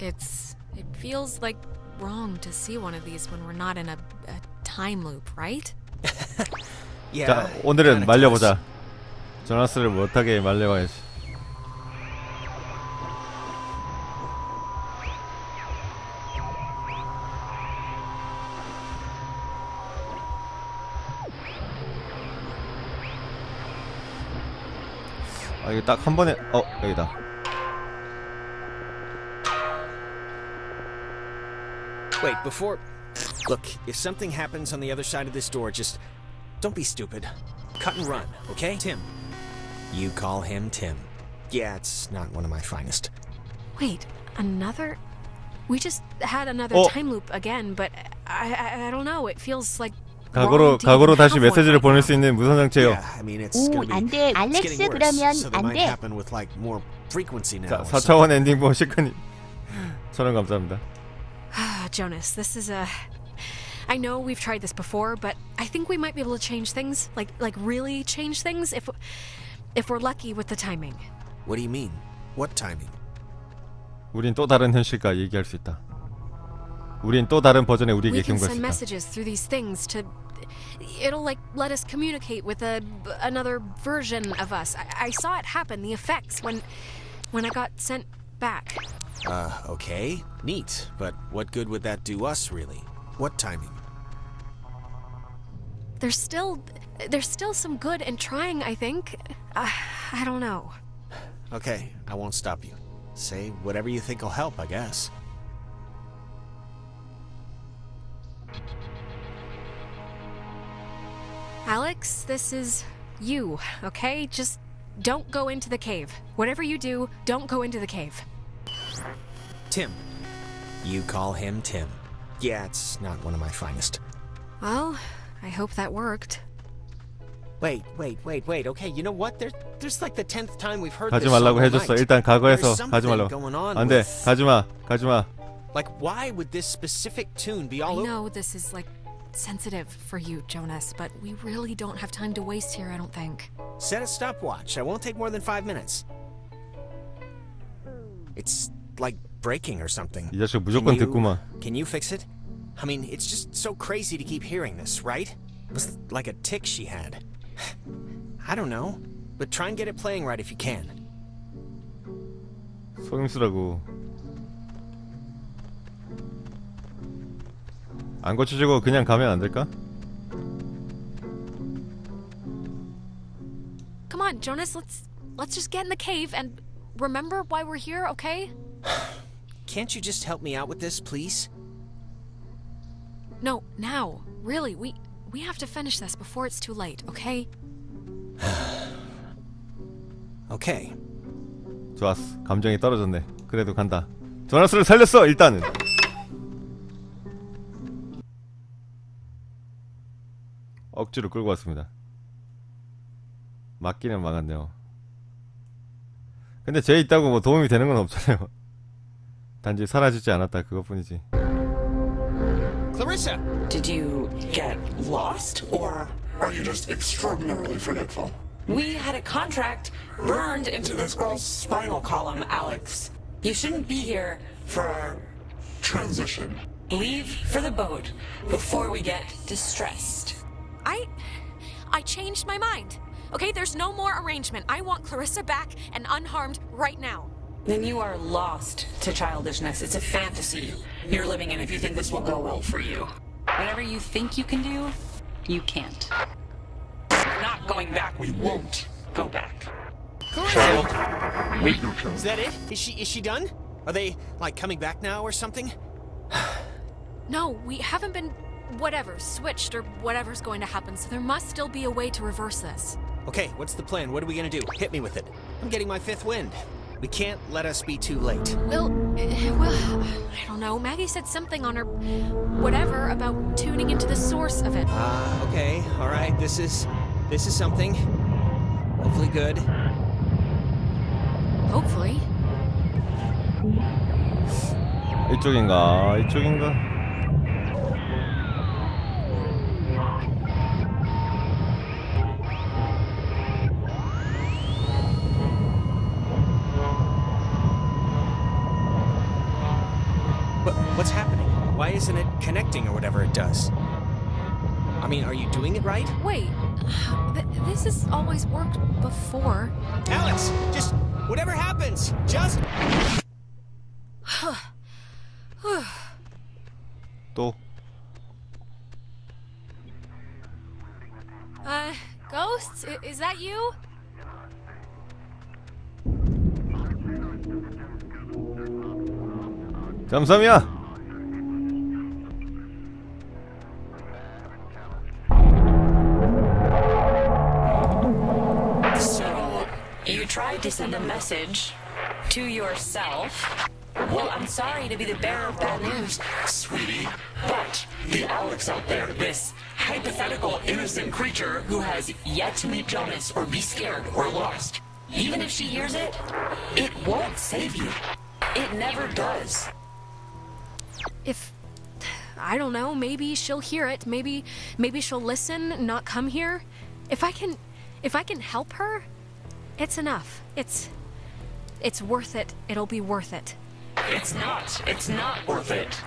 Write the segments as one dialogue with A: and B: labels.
A: It's. It feels like wrong to see one of these when we're not in a, a time loop, right?
B: Yeah.
C: 자 오늘은 말려보자 조나스를 못하게 말려봐야지 아 이게 딱한 번에 어 여기다
B: Wait, before. Look, if something happens on the other side of this door, just don't be stupid. Cut and run, okay? Tim. You call him Tim. Yeah, it's not one of my finest.
A: Wait, another. We just had another
C: Oh.
A: time loop again, but I, I I don't know. It feels like
C: 각오로
A: wrong to
C: 각오로
A: even
C: 다시
A: have one
C: 메시지를
A: right
C: 보낼
A: now.
C: 수 있는 무선 장치예요.
B: Yeah, I mean it's
D: 오,
B: gonna be.
D: 안 돼.
B: it's
D: 알렉스
B: getting worse,
D: 그러면
B: so they
D: 안
B: might
D: 돼.
B: happen with like more frequency now.
C: 자
B: or
C: 4차원 엔딩본 시크니 천원 감사합니다.
A: Ah, Jonas, this is a. I know we've tried this before, but I think we might be able to change things, like like really change things, if if we're lucky with the timing.
B: What do you mean? What timing?
C: 우린 또 다른 현실과 얘기할 수 있다. 우린 또 다른 버전의 우리에게
A: We can
C: 경고할 수
A: send
C: 있다.
A: messages through these things to. It'll like let us communicate with a another version of us. I, I saw it happen. The effects when when I got sent back.
B: Uh, okay, neat. But what good would that do us, really? What timing?
A: There's still there's still some good in trying. I think. Uh, I don't know.
B: Okay, I won't stop you. Say whatever you think will help, I guess.
A: Alex, this is you, okay? Just don't go into the cave. Whatever you do, don't go into the cave.
B: Tim. You call him Tim. Yeah, it's not one of my finest.
A: Well, I hope that worked.
B: Wait, wait, wait, wait. Okay, you know what? There's there's like the tenth time we've heard
C: 가지
B: this song
C: 말라고
B: all
C: 해줬어.
B: night.
C: 일단 각오해서
B: There's
C: 가지
B: something
C: 말라고.
B: going on
C: 안 돼.
B: with-
C: 가지 마. 가지 마.
B: Like, why would this specific tune be
A: I
B: all over?
A: know this is like sensitive for you, Jonas, but we really don't have time to waste here, I don't think.
B: Set a stopwatch. I won't take more than five minutes. It's like breaking or something.
C: 이 자식
B: Can
C: 무조건
B: you-
C: 듣구만.
B: Can you fix it? I mean, it's just so crazy to keep hearing this, right? It was like a tick she had. I don't know, but try and get it playing right if you can.
C: 속임수라고. 안 고쳐주고 그냥 가면 안 될까?
A: Come on, Jonas, let's let's just get in the cave and remember why we're here, okay?
B: Can't you just help me out with this, please?
A: No, now. Really, we we have to finish this before it's too late, okay?
B: Okay.
C: 좋았어. 감정이 떨어졌네. 그래도 간다. 조나스를 살렸어. 일단은. 억지로 끌고 왔습니다. 맞기는 막았네요. 근데 쟤 있다고 뭐 도움이 되는 건 없잖아요. 단지 사라지지 않았다 그것뿐이지.
B: Clarissa!
E: Did you get lost or
F: Are you just extraordinarily forgetful?
E: we had a contract burned into this girl's spinal column, Alex. You shouldn't be here for
F: Transition.
E: leave for the boat before we get distressed.
A: I I changed my mind. Okay, there's no more arrangement. I want Clarissa back and unharmed right now.
E: Then you are lost to childishness. It's a fantasy you're living in if you think this will go well for you. Whatever you think you can do, you can't. We're not going back. We won't go back.
F: Wait your turn.
B: Is that it? Is she is she done? Are they like coming back now or something?
A: No, we haven't been whatever switched or whatever's going to happen. So there must still be a way to reverse this.
B: Okay, what's the plan? What are we gonna do? Hit me with it. I'm getting my fifth wind. We can't let us be too late.
A: Well, eh, well, I don't know. Maggie said something on her whatever about tuning into the source of it.
B: Ah, okay, all right. This is this is something. Hopefully good.
A: Hopefully.
C: 이쪽인가? 이쪽인가?
B: isn't it connecting or whatever it does? I mean, are you doing it right?
A: Wait, th- this has always worked before.
B: Alex, just whatever happens, just.
C: 또
A: Uh, Ghosts? I- is that you?
C: 잠수함이야
E: To send a message to yourself. Well, I'm sorry to be the bearer of bad news,
F: Sweetie, but the Alex out there,
E: this hypothetical innocent creature who has yet to meet Jonas or be scared or lost. Even if she hears it, it won't save you. It never does.
A: If I don't know, maybe she'll hear it. Maybe maybe she'll listen, not come here. If I can if I can help her, it's enough. It's it's worth it. It'll be worth it.
E: It's not. It's not worth it.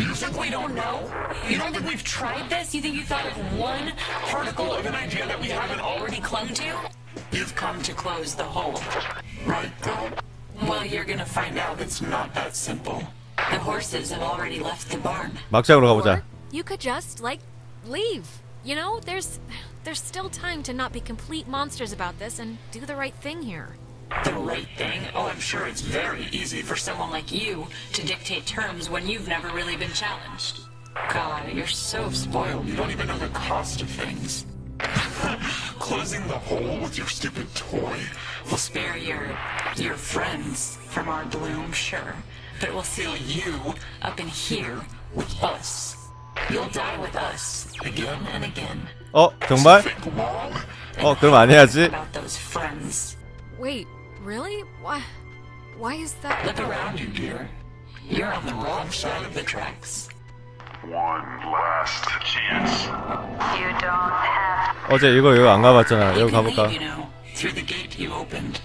E: You think we don't know? You don't think we've tried this? You think you thought of one particle of an idea that we haven't already clung to? You've come to close the hole.
F: right, girl?
E: Well, you're gonna find out.
F: It's not that simple.
E: The horses have already left the barn.
C: 막장으로
A: Or
C: 가보자
A: you could just like leave. You know, there's there's still time to not be complete monsters about this and do the right thing here.
E: The right thing? Oh, I'm sure it's very easy for someone like you to dictate terms when you've never really been challenged. God, you're so spoiled.
F: You don't even know the cost of things. Closing the hole with your stupid toy.
E: We'll spare your your friends from our bloom, sure, but it will seal you up in here with us. You'll die with us again and again.
C: 어 정말?
F: Think long.
C: 어 그럼 안 해야지
E: About those friends.
A: Wait, really? Why why is that?
E: Look around you, dear. You're on the wrong side of the tracks.
D: One last chance.
G: You don't have
C: 어제 이거 여기 안 가봤잖아
E: You
C: 여기
E: can
C: 가볼까?
E: leave, you know, through the gate you opened.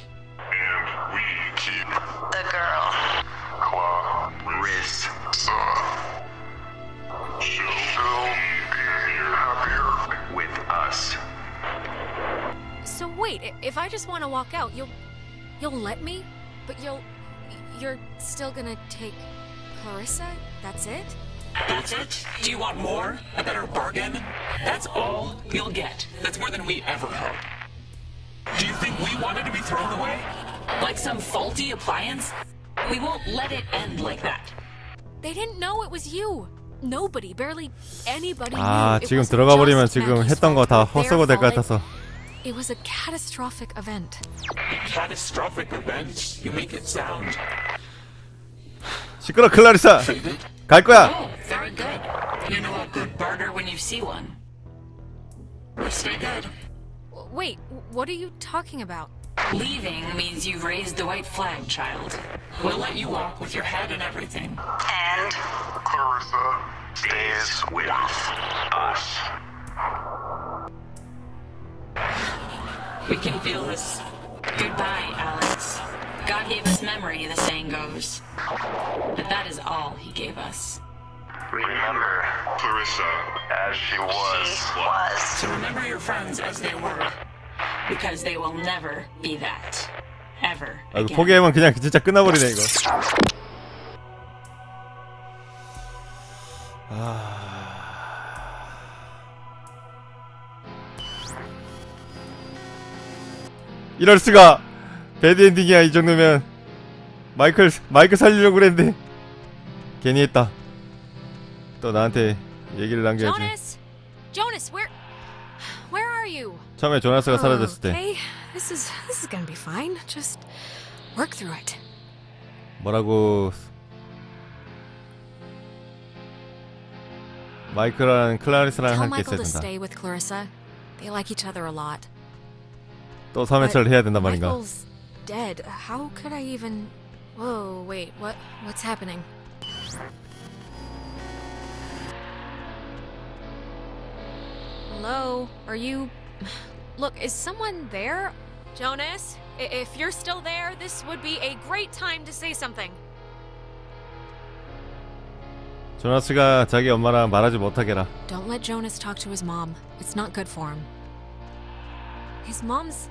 A: i- if I just want to walk out, you'll you'll let me? But you'll you're still gonna take Clarissa? That's it?
E: That's it? Do you want more? A better bargain? That's all you'll get. That's more than we ever had. Do you think we wanted to be thrown away? Like some faulty appliance? We won't let it end like that.
A: They didn't know it was you. Nobody, barely anybody
C: 아
A: knew. It
C: 지금
A: wasn't
C: 들어가 버리면
A: just
C: 지금
A: Maggie's
C: 했던 거 다
A: fault or
C: 헛수고
A: their
C: 될 것
A: fault.
C: 같아서
A: It was a catastrophic event.
F: Catastrophic events. You make it sound
C: 시끄러 클라리사
F: faded.
C: 갈 거야
E: Oh, very good. You know a good barter when you see one.
F: Stay good.
A: W- Wait, what are you talking about?
E: Leaving means you've raised the white flag, child. We'll let you walk with your head and everything.
G: And
D: Clarissa stays with us.
E: We can feel this. Goodbye, Alex. God gave us memory, the saying goes. But that is all he gave us.
D: Remember Clarissa as she was.
G: was.
E: So remember your friends as they were. Because they will never be that. Ever.
C: 아, 이거
E: again.
C: 포기하면 그냥 진짜 끝나버리네 이거 이럴 수가 배드 엔딩이야 이 정도면 마이클 마이클 살리려고 그랬는데 괜히 했다 또 나한테 얘기를 남겨야지
A: Jonas! Where where are you?
C: 처음에 조나스가 사라졌을 때
A: Okay, this is this is gonna be fine. Just work through it.
C: 뭐라고 마이클랑 클라리스랑
A: Tell
C: 함께
A: Michael
C: 있어야
A: to
C: 된다
A: stay with Clarissa. They like each other a lot.
C: 또 3회차를 해야 된단 말인가
A: Michael's dead. How could I even? Whoa, wait. What? What's happening? Hello? Are you? Look, is someone there? Jonas, i- if you're still there, this would be a great time to say something.
C: 조나스가 자기 엄마랑 말하지 못하게 해라.
A: Don't let Jonas talk to his mom. It's not good for him. His mom's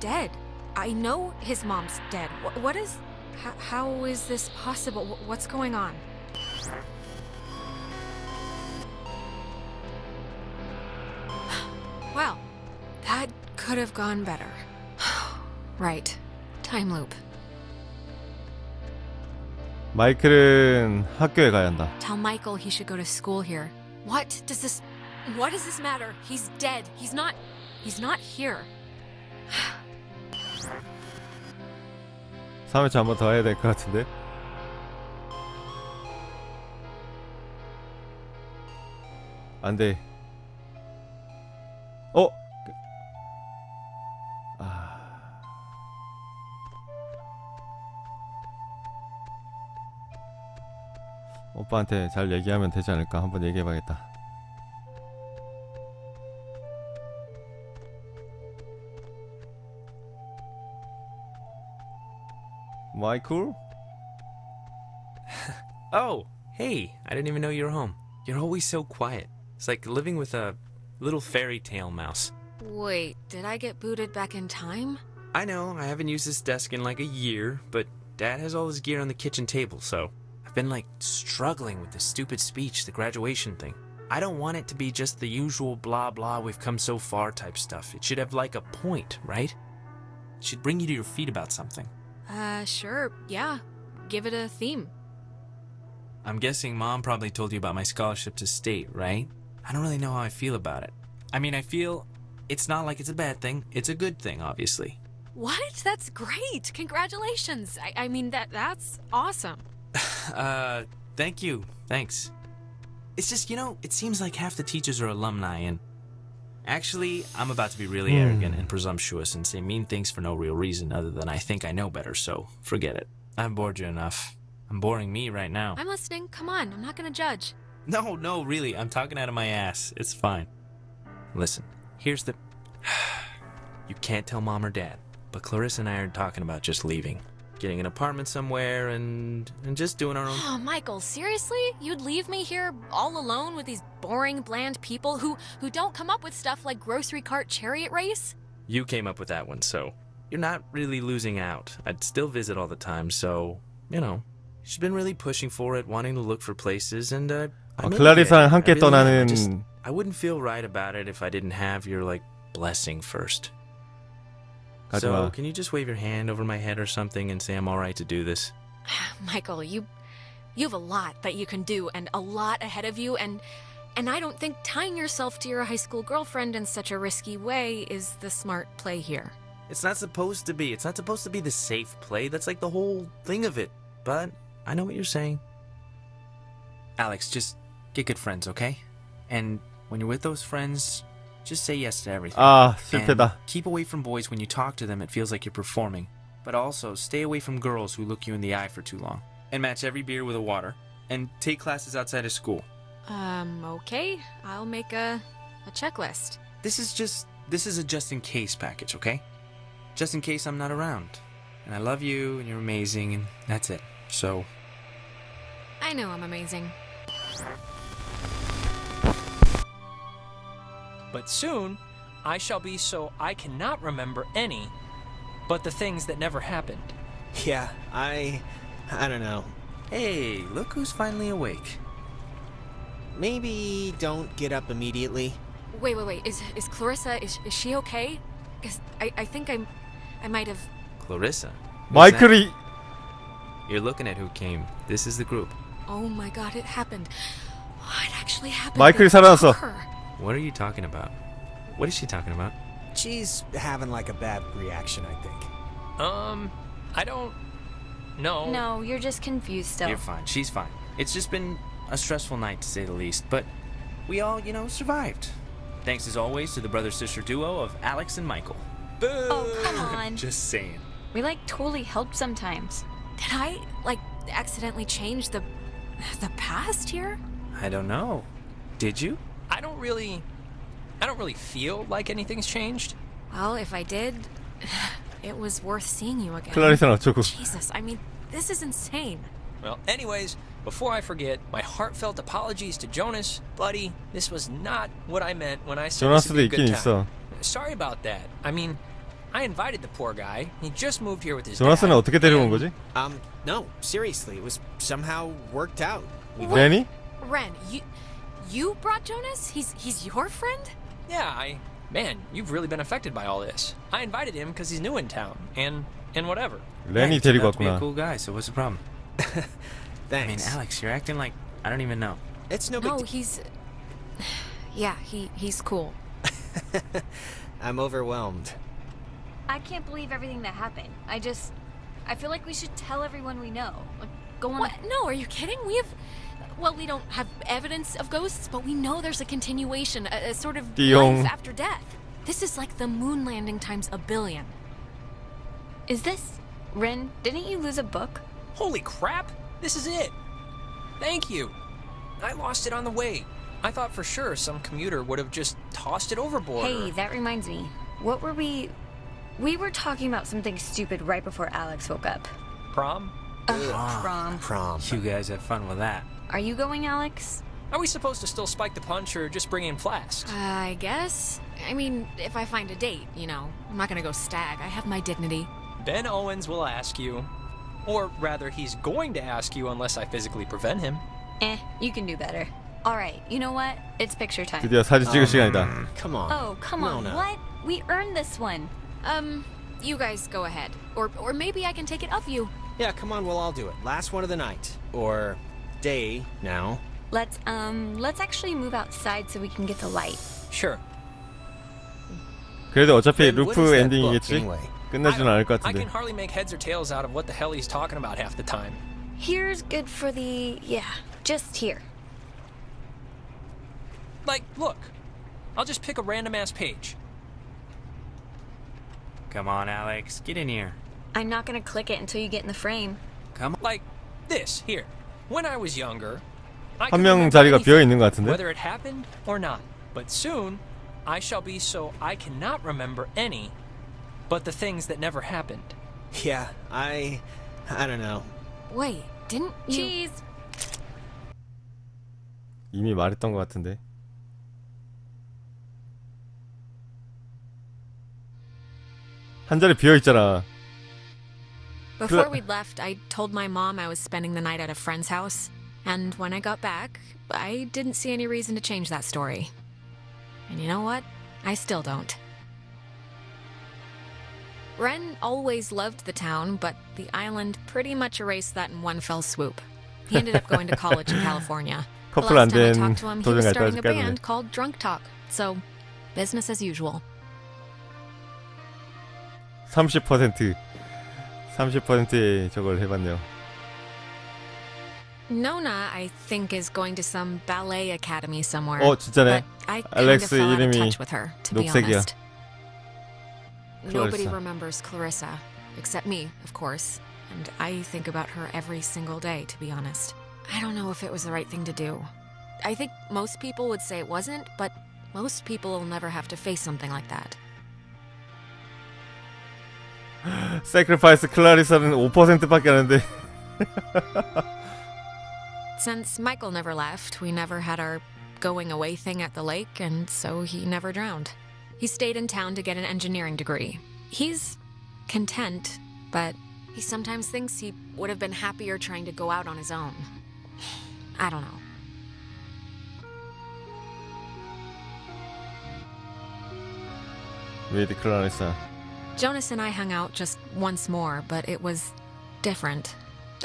A: dead. I know his mom's dead. Wh- what is. H- how is this possible? Wh- what's going on? well, that could have gone better. right. Time loop.
C: 마이클은 학교에 가야 한다.
A: Tell Michael he should go to school here. What does this what does this matter? He's dead. He's not he's not here.
C: 3회차 한 번 더 해야 될 것 같은데. 안 돼. 어? 아. 오빠한테 잘 얘기하면 되지 않을까? 한번 얘기해봐야겠다. Michael?
H: oh, hey, I didn't even know you were home. You're always so quiet. It's like living with a little fairy tale mouse.
A: Wait, did I get booted back in time?
H: I know, I haven't used this desk in like a year, but Dad has all his gear on the kitchen table, so I've been like struggling with the stupid speech, the graduation thing. I don't want it to be just the usual blah blah we've come so far type stuff. It should have like a point, right? It should bring you to your feet about something.
A: Uh sure. Yeah. Give it a theme.
H: I'm guessing mom probably told you about my scholarship to state, right? I don't really know how I feel about it. I mean, I feel it's not like it's a bad thing. It's a good thing, obviously.
A: What? That's great. Congratulations. I, I mean that that's awesome.
H: Uh, thank you. Thanks. It's just, you know, it seems like half the teachers are alumni, and actually, I'm about to be really hmm. arrogant and presumptuous and say mean things for no real reason other than I think I know better, so forget it. I've bored you enough. I'm boring me right now.
A: I'm listening. Come on. I'm not going to judge.
H: No, no, really. I'm talking out of my ass. It's fine. Listen, here's the. you can't tell mom or dad, but Clarissa and I are talking about just leaving, getting an apartment somewhere, and and just doing our own.
A: Oh, Michael, seriously? You'd leave me here all alone with these boring, bland people who who don't come up with stuff like grocery cart chariot race?
H: You came up with that one, so you're not really losing out. I'd still visit all the time, so you know. She's been really pushing for it, wanting to look for places, and uh, I
C: 어,
H: may
C: 클라리사랑
H: get it.
C: 함께
H: I really am. I
C: 떠나는
H: just- I wouldn't feel right about it if I didn't have your like blessing first. So,
C: uh,
H: can you just wave your hand over my head or something and say I'm all right to do this?
A: Michael, you you have a lot that you can do and a lot ahead of you and and I don't think tying yourself to your high school girlfriend in such a risky way is the smart play here.
H: It's not supposed to be. It's not supposed to be the safe play. That's like the whole thing of it. But I know what you're saying. Alex, just get good friends, okay? And when you're with those friends, just say yes to everything.
C: 아
H: And
C: 실패다.
H: keep away from boys when you talk to them, it feels like you're performing. But also, stay away from girls who look you in the eye for too long. And match every beer with a water. And take classes outside of school.
A: Um, okay. I'll make a a checklist.
H: This is just this is a just in case package, okay? Just in case I'm not around. And I love you and you're amazing and that's it. So
A: I know I'm amazing.
I: But soon, I shall be so I cannot remember any but the things that never happened.
B: Yeah, I. I don't know.
H: Hey, look who's finally awake.
B: Maybe don't get up immediately.
A: Wait, wait, wait. Is is Clarissa is is she okay? Cuz I I think I'm I might have
H: Clarissa. who's that?
C: 마이클이
H: You're looking at who came. This is the group.
A: Oh my god, it happened. Oh, it actually happened.
C: 마이클이
A: It
C: 살아났어.
A: took her.
H: What are you talking about? What is she talking about?
B: She's having like a bad reaction, I think.
I: Um, I don't know.
J: No, you're just confused still.
H: You're fine. She's fine. It's just been a stressful night to say the least, but we all, you know, survived. Thanks as always to the brother sister duo of Alex and Michael.
I: Boo!
J: Oh, come on.
H: Just saying.
J: we like totally help sometimes.
A: Did I like accidentally change the the past here?
H: I don't know. Did you?
I: I don't really. I don't really feel like anything's changed.
A: Well, if I did, it was worth seeing you again.
C: 클라리사는 어쩌고
A: Jesus, I mean, this is insane.
I: Well, anyways, before I forget, my heartfelt apologies to Jonas, buddy. This was not what I meant when I said this would
C: 조나스도
I: be a
C: 있긴
I: good time.
C: 있어.
I: Sorry about that. I mean, I invited the poor guy. He just moved here with his
C: 조나스는
I: dad.
C: 어떻게 데려온
I: and-
C: 거지?
B: Um, no, seriously, it was somehow worked out. We
C: 레니?
A: Ren, you you brought Jonas? He's he's your friend?
I: Yeah, I. Man, you've really been affected by all this. I invited him because he's new in town, and and whatever.
C: 레니
H: he turned
C: 데리고
H: out to be a
C: 왔구나.
H: cool guy, so what's the problem?
B: Thanks.
H: I mean, Alex, you're acting like I don't even know.
B: It's no big
A: No,
B: deal.
A: he's Yeah, he he's cool.
B: I'm overwhelmed.
J: I can't believe everything that happened. I just. I feel like we should tell everyone we know. Like, go on.
A: What? No, are you kidding? We have well, we don't have evidence of ghosts, but we know there's a continuation, a, a sort of
C: 띠용.
A: life after death. This is like the moon landing times a billion.
J: Is this. Ren, didn't you lose a book?
I: Holy crap! This is it. Thank you. I lost it on the way. I thought for sure some commuter would have just tossed it overboard. or-
J: Hey, that reminds me. What were we. We were talking about something stupid right before Alex woke up.
I: prom.
J: Ugh, prom.
B: Prom.
H: You guys have fun with that.
J: Are you going, Alex?
I: Are we supposed to still spike the punch or just bring in flasks?
A: I guess. I mean, if I find a date, you know, I'm not gonna go stag. I have my dignity.
I: Ben Owens will ask you. Or rather, he's going to ask you unless I physically prevent him.
J: Eh, you can do better. Alright, you know what? It's picture time.
C: 드디어 사진 찍을 시간이다.
B: Um, Come on.
J: Oh, come on.
B: Mona.
J: What? We earned this one.
A: Um, you guys go ahead, or or maybe I can take it of you.
B: Yeah, come on, we'll all do it. Last one of the night. Or day now.
J: Let's, um, let's actually move outside so we can get the light.
I: Sure.
C: 그래도 어차피
B: Then what
C: 루프
B: is that
C: 엔딩이겠지?
B: book, anyway?
C: 끝나지는 않을 것
I: I
C: 같은데.
I: can hardly make heads or tails out of what the hell he's talking about half the time.
J: Here's good for the. Yeah, just here.
I: Like, look. I'll just pick a random ass page.
H: Come on, Alex, get in here.
J: I'm not gonna click it until you get in the frame.
H: Come on.
I: Like this here. When I was younger, I
C: 한
I: could
C: 명 자리가 비어 있는 것 같은데.
I: whether it happened or not. But soon, I shall be so I cannot remember any, but the things that never happened.
B: Yeah, I. I don't know.
A: Wait, didn't you?
J: Cheese!
C: 이미 말했던 것 같은데. 한 자리 비어 있잖아.
A: Before we'd left, I told my mom I was spending the night at a friend's house, and when I got back, I didn't see any reason to change that story. And you know what? I still don't. Wren always loved the town, but the island pretty much erased that in one fell swoop. He ended up going to college in California. The last time I talked to him, he was starting a band called Drunk Talk, so business as usual.
C: 30% 30%의 저걸 해봤네요.
A: Nona, I think, is going to some ballet academy somewhere.
C: 어, 진짜네.
A: But I kind of
C: 알렉스
A: fell out of
C: 이름이
A: touch with her, to be
C: 녹색이야.
A: honest. Nobody
C: Clarissa.
A: remembers Clarissa, except me, of course. And I think about her every single day, to be honest. I don't know if it was the right thing to do. I think most people would say it wasn't, but most people will never have to face something like that.
C: sacrifice 클라리사는 5%밖에 안 하는데
A: Since Michael never left, we never had our going away thing at the lake, and so he never drowned. He stayed in town to get an engineering degree. He's content, but he sometimes thinks he would have been happier trying to go out on his own. I don't know.
C: 웨이드 클라리사
A: Jonas and I hung out just once more, but it was different,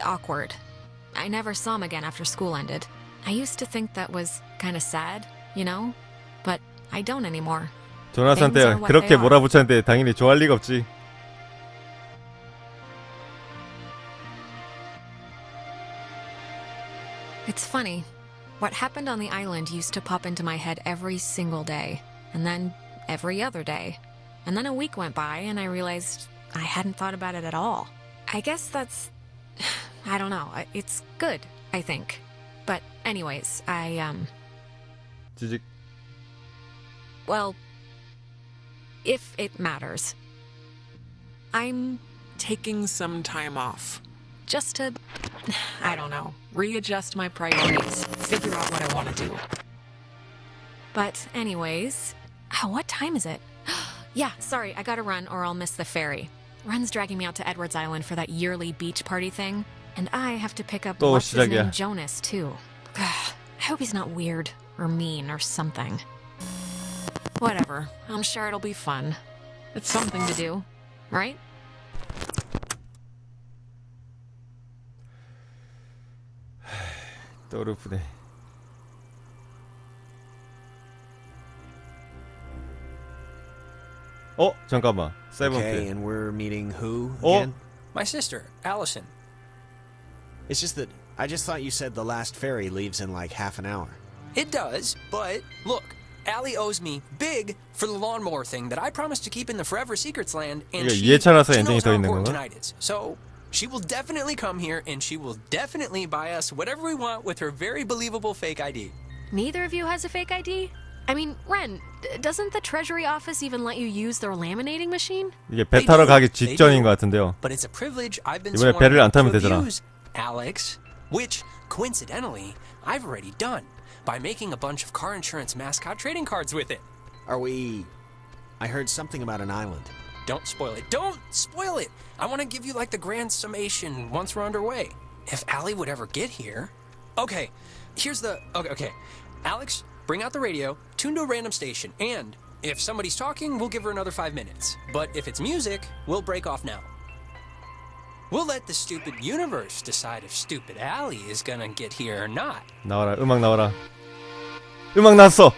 A: awkward. I never saw him again after school ended. I used to think that was kind of sad, you know? But I don't anymore.
C: 조나스한테
A: Things are what
C: 그렇게
A: they are.
C: 몰아붙였는데 당연히 좋아할 리가 없지
A: It's funny. What happened on the island used to pop into my head every single day, and then every other day. And then a week went by, and I realized I hadn't thought about it at all. I guess that's. I don't know. It's good, I think. But, anyways, I, um.
C: 지직
A: Well, if it matters, I'm
K: Taking some time off.
A: just to
E: I don't know, readjust my priorities, figure out what I want to do.
A: But, anyways, oh, what time is it? yeah, sorry, I gotta run or I'll miss the ferry. Ren's dragging me out to Edwards Island for that yearly beach party thing, and I have to pick up
C: 또
A: what's his
C: 시작이야.
A: name Jonas too. I hope he's not weird or mean or something. Whatever, I'm sure it'll be fun. It's something to do, right?
C: 또르프네. 어 잠깐만 세븐틴.
B: Okay, and we're meeting who
C: Oh.
B: again?
I: My sister, Allison.
B: It's just that I just thought you said the last ferry leaves in like half an hour.
I: It does, but look, Allie owes me big for the lawnmower thing that I promised to keep in the Forever Secrets land, and
C: 이게
I: she,
C: 이해차라서
I: she
C: 엔딩이
I: knows
C: 더
I: how
C: 있는
I: important
C: 건가?
I: tonight is. So she will definitely come here, and she will definitely buy us whatever we want with her very believable fake ID.
A: Neither of you has a fake ID? I mean, Ren, d- doesn't the Treasury office even let you use their laminating machine?
C: 이게 배 타러 가기
I: They
C: 직전인
I: do.
C: 것 같은데요.
I: But it's a privilege I've been
C: 이번에
I: sworn
C: 배를 안
I: to
C: 타면 되잖아.
I: abuse, Alex, which coincidentally I've already done by making a bunch of car insurance mascot trading cards with it.
B: Are we. I heard something about an island.
I: Don't spoil it. Don't spoil it. I want to give you like the grand summation once we're underway. If Allie would ever get here. Okay, here's the. Okay, okay. Alex, bring out the radio, tune to a random station, and if somebody's talking, we'll give her another five minutes. But if it's music, we'll break off now. We'll let the stupid universe decide if stupid Allie is gonna get here or not.
C: 나와라 음악 나와라. 음악 나왔어.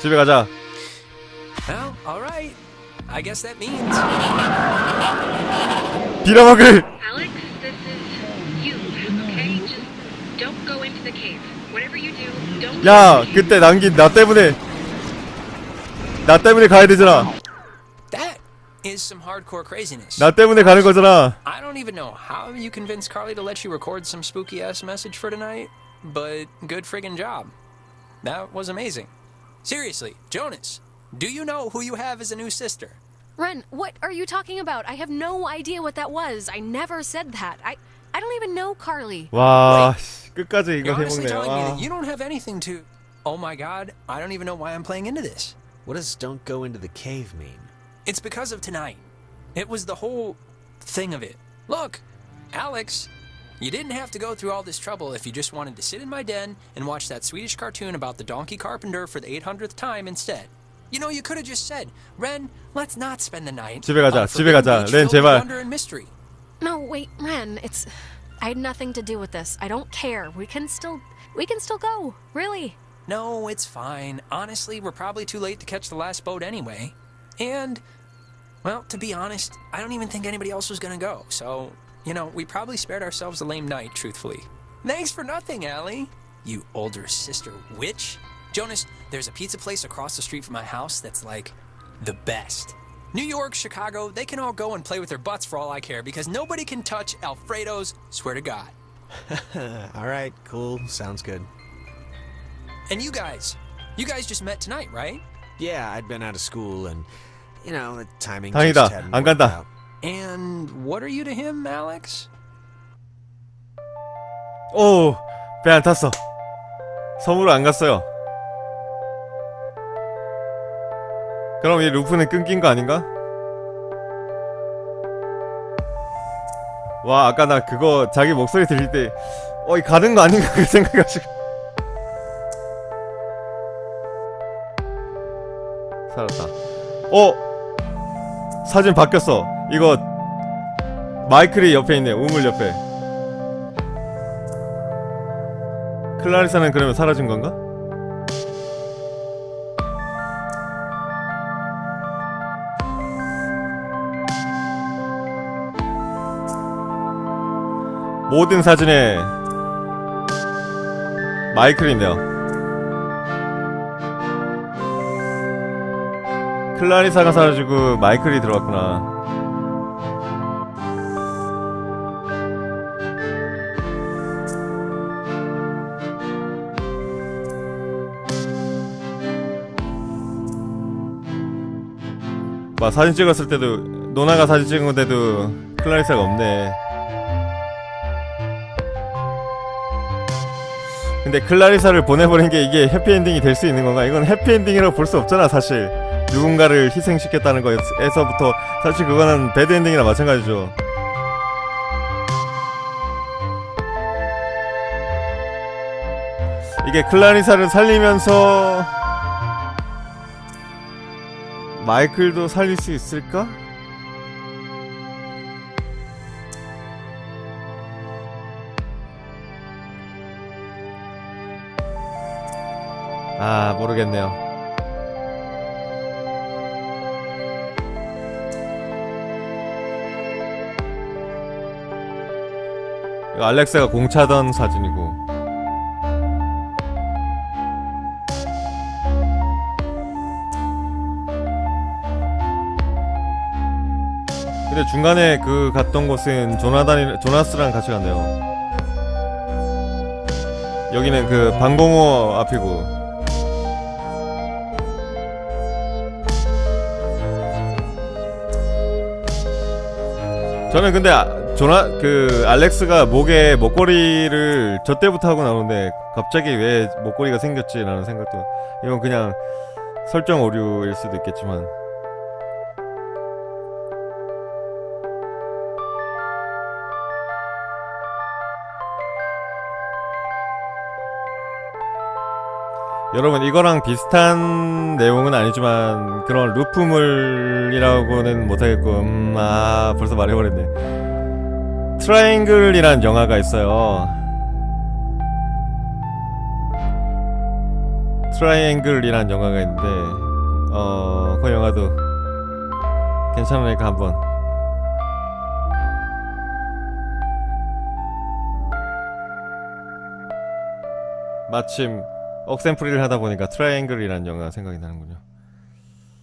C: 집에 가자.
I: Well, alright. I guess that means.
C: 빌어먹을.
K: into the cave. Whatever you do, don't.
C: 야 그때 남긴 나 때문에 나 때문에 가야 되잖아.
I: That is some hardcore craziness.
C: 나 때문에 가는 거잖아.
I: I don't even know how you convinced Carly to let you record some spooky ass message for tonight, but good friggin' job. That was amazing. Seriously, Jonas, do you know who you have as a new sister?
A: Ren, what are you talking about? I have no idea what that was. I never said that. I I don't even know Carly.
C: 와 씨, 끝까지 이거
I: You're honestly
C: 해먹네.
I: telling me
C: 와.
I: that you don't have anything to. Oh my god, I don't even know why I'm playing into this.
B: What does don't go into the cave mean?
I: It's because of tonight. It was the whole thing of it. Look, Alex, you didn't have to go through all this trouble if you just wanted to sit in my den and watch that Swedish cartoon about the donkey carpenter for the 800th time instead. You know, you could have just said, Ren, let's not spend the night.
C: 집에 가자,
I: on
C: 집에
I: Forbidden
C: 가자.
I: Beach
C: 렌,
I: filled with
C: 제발.
I: Wonder and mystery.
A: Wait, Ren, it's I had nothing to do with this. I don't care. We can still we can still go. Really.
I: No, it's fine. Honestly, we're probably too late to catch the last boat anyway. And, well, to be honest, I don't even think anybody else was gonna go. So, you know, we probably spared ourselves a lame night, truthfully. Thanks for nothing, Allie. You older sister witch. Jonas, there's a pizza place across the street from my house that's like the best. New York, Chicago, they can all go and play with their butts for all I care because nobody can touch Alfredo's, swear to God.
B: All right, cool. Sounds good.
I: And you guys, you guys just met tonight, right?
B: Yeah, I'd been out of school and, you know, the timing
C: 다행이다.
B: just hadn't
C: 안
B: worked
C: 간다.
B: out.
I: And what are you to him, Alex?
C: 오, 배 안 탔어. 섬으로 안 갔어요. 그럼 이 루프는 끊긴 거 아닌가? 와, 아까 나 그거 자기 목소리 들릴 때, 어, 이 가는 거 아닌가 그 생각해가지고. 살았다. 어! 사진 바뀌었어. 이거, 마이클이 옆에 있네, 우물 옆에. 클라리사는 그러면 사라진 건가? 모든 사진에 마이클이 있네요. 클라리사가 사라지고 마이클이 들어왔구나. 막 사진 찍었을 때도 노나가 사진 찍은 건데도 클라리사가 없네. 근데 클라리사를 보내버린 게 이게 해피엔딩이 될 수 있는 건가? 이건 해피엔딩이라고 볼 수 없잖아 사실 누군가를 희생시켰다는 거에서부터 사실 그거는 배드엔딩이나 마찬가지죠 이게 클라리사를 살리면서 마이클도 살릴 수 있을까? 아 모르겠네요. 알렉스가 공차던 사진이고. 근데 중간에 그 갔던 곳은 조나단이 조나스랑 같이 갔네요. 여기는 그 방공호 앞이고 저는 근데 아, 조나 그 알렉스가 목에 목걸이를 저 때부터 하고 나오는데 갑자기 왜 목걸이가 생겼지라는 생각도 이건 그냥 설정 오류일 수도 있겠지만 여러분 이거랑 비슷한 내용은 아니지만 그런 루프물이라고는 못하겠고 음, 아 벌써 말해버렸네. 트라이앵글이란 영화가 있어요. 트라이앵글이란 영화가 있는데 어그 영화도 괜찮으니까 한번. 마침 억센프리를 하다 보니까 트라이앵글이란 영화가 생각이 나는군요